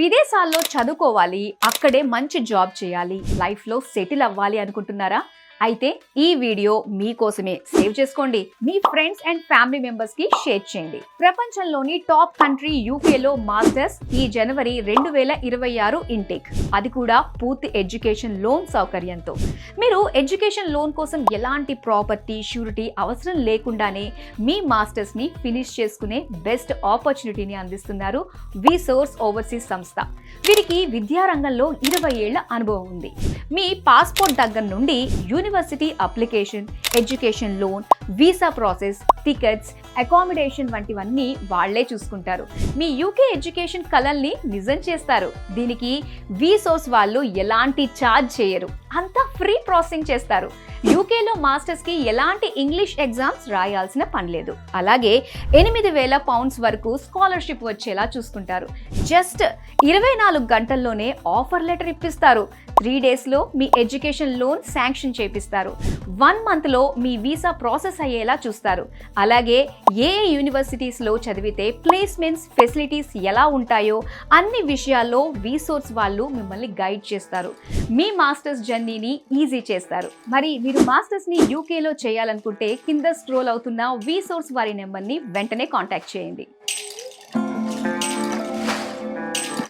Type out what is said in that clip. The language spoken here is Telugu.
విదేశాల్లో చదువుకోవాలి అక్కడే మంచి జాబ్ చేయాలి లైఫ్లో సెటిల్ అవ్వాలి అనుకుంటున్నారా? అయితే ఈ వీడియో మీకోసమే సేవ్ చేసుకోండి. మీ ఫ్రెండ్స్ అండ్ ఫ్యామిలీ మెంబర్స్కి షేర్ చేయండి. ప్రపంచంలోని టాప్ కంట్రీ యూకేలో మాస్టర్స్ ఈ జనవరి రెండు వేల ఇరవై ఆరు ఇంటేక్. అది కూడా పూర్తి ఎడ్యుకేషన్ లోన్ సౌకర్యంతో. మీరు ఎడ్యుకేషన్ లోన్ కోసం ఎలాంటి ప్రాపర్టీ షూరిటీ అవసరం లేకుండానే మీ మాస్టర్స్ని ఫినిష్ చేసుకునే బెస్ట్ ఆపర్చునిటీని అందిస్తున్నారు వి సోర్స్ ఓవర్సీస్ సంస్థ. వీరికి విద్యారంగంలో ఇరవై ఏళ్ళ అనుభవం ఉంది. మీ పాస్పోర్ట్ దగ్గర నుండి university application education loan visa process tickets accommodation వంటివన్నీ వాళ్ళే చూసుకుంటారు. మీ యూకే ఎడ్యుకేషన్ కలల్ని నిజం చేస్తారు. దీనికి వీసోస్ వాళ్ళు ఎలాంటి ఛార్జ్ చేయరు. అంతా ఫ్రీ ప్రాసెసింగ్ చేస్తారు. యూకేలో మాస్టర్స్కి ఎలాంటి ఇంగ్లీష్ ఎగ్జామ్స్ రాయాల్సిన పని లేదు. అలాగే ఎనిమిది వేల పౌండ్స్ వరకు స్కాలర్షిప్ వచ్చేలా చూసుకుంటారు జస్ట్ ఇరవై నాలుగు గంటల్లోనే ఆఫర్ లెటర్ ఇప్పిస్తారు. త్రీ డేస్లో మీ ఎడ్యుకేషన్ లోన్ శాంక్షన్ చేపిస్తారు. వన్ మంత్లో మీ వీసా ప్రాసెస్ అయ్యేలా చూస్తారు. అలాగే ఏ ఏ యూనివర్సిటీస్లో చదివితే ప్లేస్మెంట్స్ ఫెసిలిటీస్ ఎలా ఉంటాయో అన్ని విషయాల్లో వీసోర్స్ వాళ్ళు మిమ్మల్ని గైడ్ చేస్తారు. మీ మాస్టర్స్ జర్నీని ఈజీ చేస్తారు. మరి మీరు మాస్టర్స్ని యూకేలో చేయాలనుకుంటే కింద స్క్రోల్ అవుతున్న వీసోర్స్ వారి నెంబర్ని వెంటనే కాంటాక్ట్ చేయండి.